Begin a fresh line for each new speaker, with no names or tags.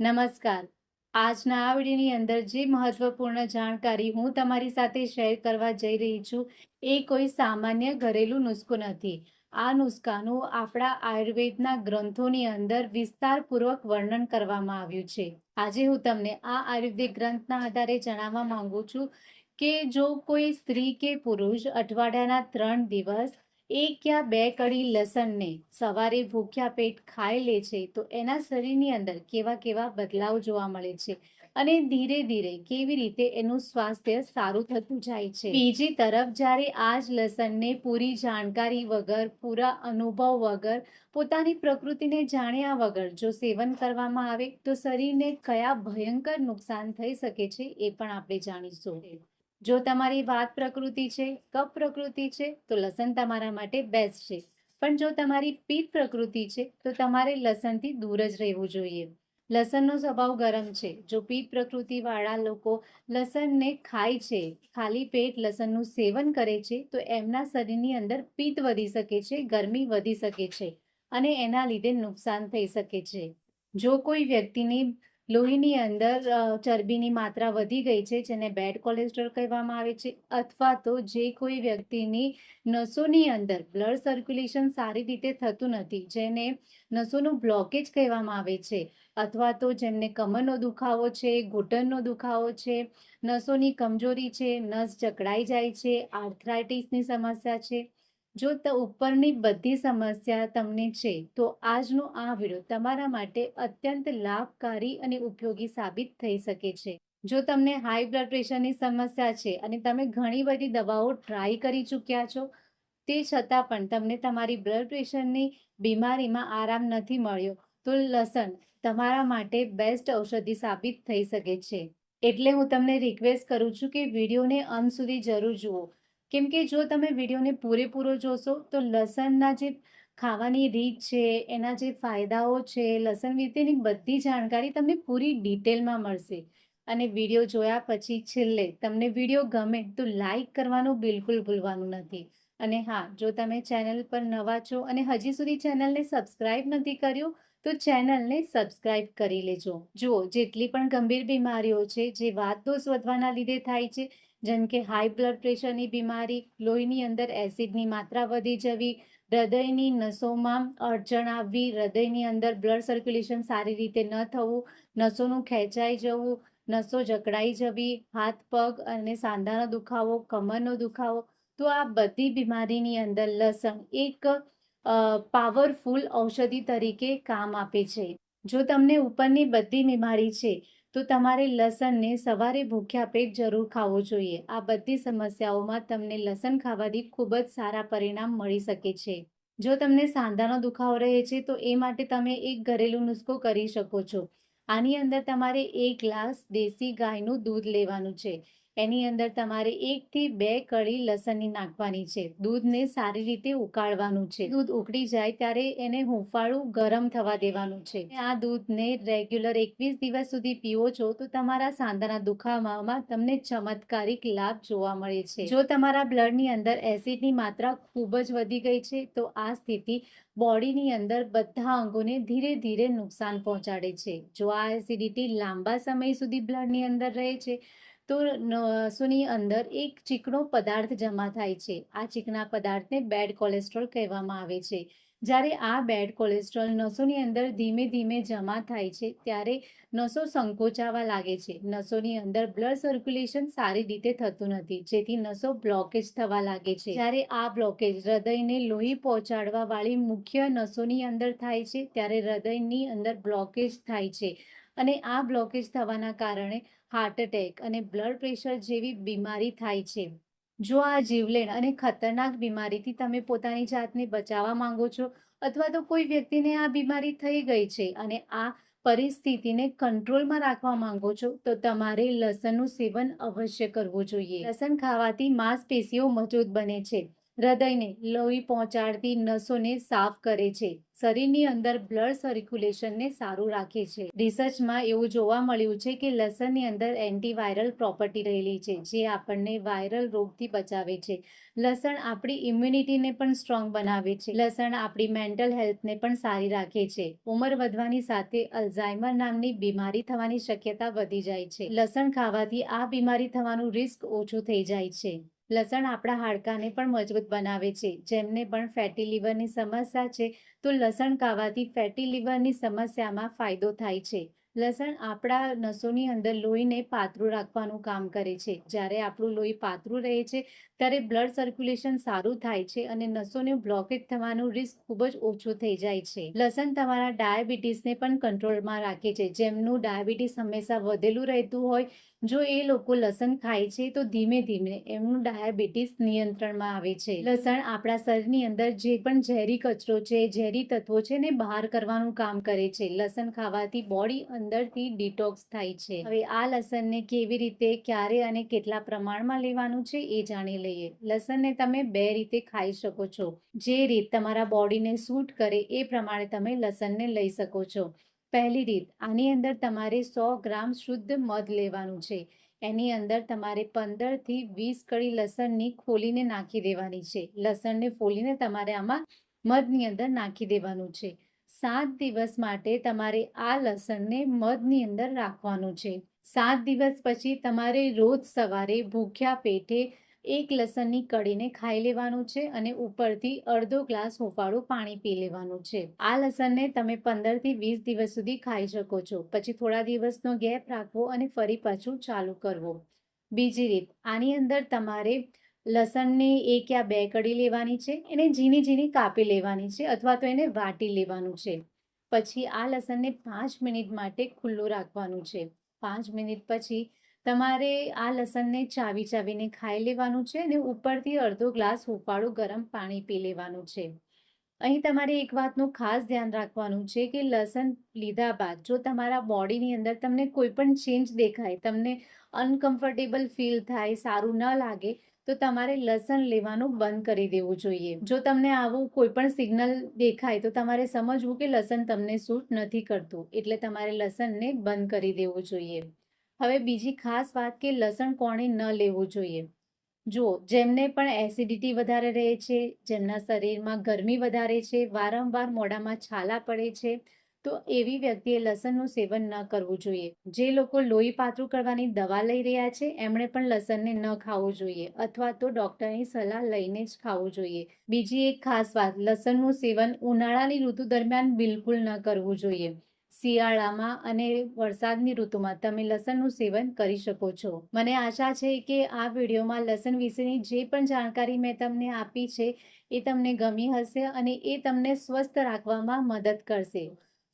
નમસ્કાર. આજના આ વિડીયોની અંદર જે મહત્વપૂર્ણ જાણકારી હું તમારી સાથે શેર કરવા જઈ રહી છું, એ કોઈ સામાન્ય ઘરેલું નુસ્ખો નથી. આ નુસ્ખાનું આપણા આયુર્વેદના ગ્રંથોની અંદર વિસ્તારપૂર્વક વર્ણન કરવામાં આવ્યું છે. આજે હું તમને આ આયુર્વેદિક ગ્રંથના આધારે જણાવવા માંગુ છું કે જો કોઈ સ્ત્રી કે પુરુષ અઠવાડિયાના ત્રણ દિવસ એક યા બે કડી લસણને સવારે ભૂખ્યા પેટ ખાઈ લે છે, તો એના શરીરની અંદર કેવા કેવા બદલાવ જોવા મળે છે અને ધીરે ધીરે કેવી રીતે એનું સ્વાસ્થ્ય સારું થતું જાય છે. બીજી તરફ, જ્યારે આ જ લસણને પૂરી જાણકારી વગર, પૂરા અનુભવ વગર, પોતાની પ્રકૃતિને જાણ્યા વગર જો સેવન કરવામાં આવે, તો શરીરને કયા ભયંકર નુકસાન થઈ શકે છે એ પણ આપણે જાણીશું. જો તમારી વાત પ્રકૃતિ છે કફ પ્રકૃતિ છે, તો લસણ તમારા માટે બેસ્ટ છે. પણ જો તમારી પિત્ત પ્રકૃતિ છે, તો તમારે લસણથી દૂર જ રહેવું જોઈએ. લસણનો સ્વભાવ ગરમ છે. જો પિત્ત પ્રકૃતિવાળા લોકો લસણને ખાય છે, ખાલી પેટ લસણનું સેવન કરે છે, તો એમના શરીરની અંદર પિત્ત વધી શકે છે, ગરમી વધી શકે છે અને એના લીધે નુકસાન થઈ શકે છે. જો કોઈ વ્યક્તિની લોહીની અંદર ચરબીની માત્રા વધી ગઈ છે, જેને બેડ કોલેસ્ટ્રોલ કહેવામાં આવે છે, અથવા તો જે કોઈ વ્યક્તિની નસોની અંદર બ્લડ સર્ક્યુલેશન સારી રીતે થતું નથી, જેને નસોનું બ્લોકેજ કહેવામાં આવે છે, અથવા તો જેમને કમરનો દુખાવો છે, ઘૂંટણનો દુખાવો છે, નસોની કમજોરી છે, નસ જકડાઈ જાય છે આર્થરાઇટિસની સમસ્યા છે જો ઉપરની બધી સમસ્યા તમને છે, તો આજનો આ વીડિયો તમારા માટે અત્યંત લાભકારી અને ઉપયોગી સાબિત થઈ શકે છે. જો તમને હાઈ બ્લડ પ્રેશરની સમસ્યા છે અને તમે ઘણી બધી દવાઓ ટ્રાય કરી ચૂક્યા છો, તે છતાં પણ તમને તમારી બ્લડ પ્રેશરની બીમારીમાં આરામ નથી મળ્યો, તો લસણ તમારા માટે બેસ્ટ ઔષધિ સાબિત થઈ શકે છે. એટલે હું તમને રિક્વેસ્ટ કરું છું કે વિડીયોને અંત સુધી જરૂર જુઓ. કેમ કે જો તમે વિડીયોને પૂરેપૂરો જોશો, તો લસણના જે ખાવાની રીત છે, એના જે ફાયદાઓ છે, લસણ વિશેની બધી જાણકારી તમને પૂરી ડિટેલમાં મળશે. અને વીડિયો જોયા પછી છેલ્લે તમને વીડિયો ગમે તો લાઈક કરવાનું બિલકુલ ભૂલવાનું નથી. અને હા, જો તમે ચેનલ પર નવા છો અને હજી સુધી ચેનલને સબસ્ક્રાઇબ નથી કર્યું, તો ચેનલને સબસ્ક્રાઇબ કરી લેજો. જુઓ, જેટલી પણ ગંભીર બીમારીઓ છે, જે વાત દોષ વધવાના લીધે થાય છે જેમ કે હાઈ બ્લડ પ્રેશરની બીમારી, લોહીની અંદર એસિડની માત્રા વધી જવી, હૃદયની નસોમાં અડચણ આવવી, હૃદયની અંદર બ્લડ સર્ક્યુલેશન સારી રીતે ન થવું, નસોનું ખેંચાઈ જવું, નસો જકડાઈ જવી, હાથ, પગ અને સાંધાનો દુખાવો, કમરનો દુખાવો, તો આ બધી બીમારીની અંદર લસણ એક પાવરફુલ ઔષધિ તરીકે કામ આપે છે. જો તમને ઉપરની બધી બીમારી છે, તો તમારે લસણને સવારે ભૂખ્યા પેટ જરૂર ખાવો જોઈએ. આ બધી સમસ્યાઓમાં તમને લસણ ખાવાથી ખૂબ જ સારા પરિણામ મળી શકે છે. જો તમને સાંધાનો દુખાવો રહે છે, તો એ માટે તમે એક ઘરેલું નુસ્ખો કરી શકો છો. આની અંદર તમારે એક ગ્લાસ દેશી ગાયનું દૂધ લેવાનું છે. એની અંદર તમારે એકથી બે કળી લસણની નાખવાની છે. દૂધને સારી રીતે ઉકાળવાનું છે. દૂધ ઉકળી જાય ત્યારે એને હુંફાળું ગરમ થવા દેવાનું છે. આ દૂધને રેગ્યુલર એકવીસ દિવસ સુધી પીવો છો તો તમારા સાંધાના દુખાવામાં તમને ચમત્કારિક લાભ જોવા મળે છે. જો તમારા બ્લડની અંદર એસિડની માત્રા ખૂબ જ વધી ગઈ છે તો આ સ્થિતિ બોડીની અંદર બધા અંગોને ધીરે ધીરે નુકસાન પહોંચાડે છે. જો આ એસિડિટી લાંબા સમય સુધી બ્લડની અંદર રહે છે તો નસોની અંદર એક ચીકણો પદાર્થ જમા થાય છે. આ ચીકણા પદાર્થને બેડ કોલેસ્ટ્રોલ કહેવામાં આવે છે. જ્યારે આ બેડ કોલેસ્ટ્રોલ નસોની અંદર ધીમે ધીમે જમા થાય છે, ત્યારે નસો સંકોચાવા લાગે છે. નસોની અંદર બ્લડ સર્ક્યુલેશન સારી રીતે થતું નથી, જેથી નસો બ્લોકેજ થવા લાગે છે. જ્યારે આ બ્લોકેજ હૃદયને લોહી પહોંચાડવા વાળી મુખ્ય નસોની અંદર થાય છે, ત્યારે હૃદયની અંદર બ્લોકેજ થાય છે. અને આ બ્લોકેજ થવાના કારણે હાર્ટ એટેક અને બ્લડ પ્રેશર જેવી બીમારી થાય છે. જો આ જીવલેણ અને ખતરનાક બીમારીથી તમે પોતાની જાતને બચાવવા માંગો છો અથવા તો કોઈ વ્યક્તિને આ બીમારી થઈ ગઈ છે અને આ પરિસ્થિતિને કંટ્રોલમાં રાખવા માંગો છો, તો તમારે લસણનું સેવન અવશ્ય કરવું જોઈએ. લસણ ખાવાથી માંસપેશીઓ મજબૂત બને છે. હૃદયને લોહી પહોંચાડતી નસોને સાફ કરે છે. શરીરની અંદર બ્લડ સર્ક્યુલેશનને સારું રાખે છે. રિસર્ચમાં એવું જોવા મળ્યું છે કે લસણની અંદર એન્ટીવાયરલ પ્રોપર્ટી રહેલી છે, જે આપણને વાયરલ રોગથી બચાવે છે. લસણ આપણી ઇમ્યુનિટીને પણ સ્ટ્રોંગ બનાવે છે. લસણ આપણી મેન્ટલ હેલ્થને પણ સારી રાખે છે. ઉંમર વધવાની સાથે અલ્ઝાઇમર નામની બીમારી થવાની શક્યતા વધી જાય છે. લસણ ખાવાથી આ બીમારી થવાનું રિસ્ક ઓછું થઈ જાય છે. લસણ આપણા હાડકાને પણ મજબૂત બનાવે છે. જેમને પણ ફેટી લીવરની સમસ્યા છે, તો લસણ ખાવાથી ફેટી લીવરની સમસ્યામાં ફાયદો થાય છે. લસણ આપણા નસોની અંદર લોહીને પાતળું રાખવાનું કામ કરે છે. જ્યારે આપણું લોહી પાતળું રહે છે, ત્યારે બ્લડ સર્ક્યુલેશન સારું થાય છે અને નસોને બ્લોકેજ થવાનું રિસ્ક ખૂબ જ ઓછું થઈ જાય છે. લસણ તમારા ડાયાબિટીસને પણ કંટ્રોલમાં રાખે છે. જેમનું ડાયાબિટીસ હંમેશા વધેલું રહેતું હોય, જો એ લોકો લસણ ખાય છે, તો ધીમે ધીમે એમનું ડાયાબિટીસ નિયંત્રણમાં આવે છે. લસણ આપણા શરીરની અંદર જે પણ ઝેરી કચરો છે, ઝેરી તત્વો છે ને બહાર કરવાનું કામ કરે છે. લસણ ખાવાથી બોડી અંદરથી ડિટોક્સ થાય છે. હવે આ લસણને કેવી રીતે, ક્યારે અને કેટલા પ્રમાણમાં લેવાનું છે એ જાણી લઈએ. લસણને તમે બે રીતે ખાઈ શકો છો. જે રીત તમારા બોડીને સૂટ કરે એ પ્રમાણે તમે લસણને લઈ શકો છો. પહેલી રીત, આની અંદર તમારે સો ગ્રામ શુદ્ધ મધ લેવાનું છે. એની અંદર તમારે પંદરથી વીસ કળી લસણની ખોલીને નાખી દેવાની છે. લસણને ફોલીને તમારે આમાં મધની અંદર નાખી દેવાનું છે. સાત દિવસ માટે તમારે આ લસણને મધની અંદર રાખવાનું છે. સાત દિવસ પછી તમારે રોજ સવારે ભૂખ્યા પેટે એક લસણની કળીને ખાઈ લેવાનું છે અને ઉપરથી અડધો ગ્લાસ હુંફાળું પાણી પી લેવાનું છે. આ લસણને તમે પંદરથી વીસ દિવસ સુધી ખાઈ શકો છો. પછી થોડા દિવસનો ગેપ રાખવો અને ફરી પાછું ચાલુ કરવો. બીજી રીત, આની અંદર તમારે લસણને એક યા બે કડી લેવાની છે, એને ઝીણી ઝીણી કાપી લેવાની છે અથવા તો એને વાટી લેવાનું છે. પછી આ લસણને પાંચ મિનિટ માટે ખુલ્લું રાખવાનું છે. પાંચ મિનિટ પછી તમારે આ લસણને ચાવી ચાવીને ખાઈ લેવાનું છે અને ઉપરથી અડધો ગ્લાસ હુંફાળું ગરમ પાણી પી લેવાનું છે. અહીં તમારે એક વાતનું ખાસ ધ્યાન રાખવાનું છે કે લસણ લીધા બાદ જો તમારા બોડીની અંદર તમને કોઈ પણ ચેન્જ દેખાય, તમને અનકમ્ફર્ટેબલ ફીલ થાય, સારું ન લાગે તો તમારે લસણ લેવાનું બંધ કરી દેવું જોઈએ. જો તમને આવું કોઈ પણ સિગ્નલ દેખાય, તો તમારે સમજવું કે લસણ તમને સૂટ નથી કરતું, એટલે તમારે લસણને બંધ કરી દેવું જોઈએ. હવે બીજી ખાસ વાત કે લસણ કોણે ન લેવું જોઈએ. જુઓ જેમને પણ એસિડિટી વધારે રહે છે, જેમના શરીરમાં ગરમી વધારે છે, વારંવાર મોઢામાં છાલા પડે છે તો એવી વ્યક્તિએ લસણનું સેવન ન કરવું જોઈએ. જે લોકો લોહી પાતળું કરવાની દવા લઈ રહ્યા છે, એમણે પણ લસણને ન ખાવું જોઈએ અથવા તો ડૉક્ટરની સલાહ લઈને જ ખાવું જોઈએ. બીજી એક ખાસ વાત, લસણનું સેવન ઉનાળાની ઋતુ દરમિયાન બિલકુલ ન કરવું જોઈએ. શિયાળામાં અને વરસાદની ઋતુમાં તમે લસણનું સેવન કરી શકો છો. મને આશા છે કે આ વિડીયોમાં લસણ વિશેની જે પણ જાણકારી મેં તમને આપી છે, એ તમને ગમી હશે અને એ તમને સ્વસ્થ રાખવામાં મદદ કરશે.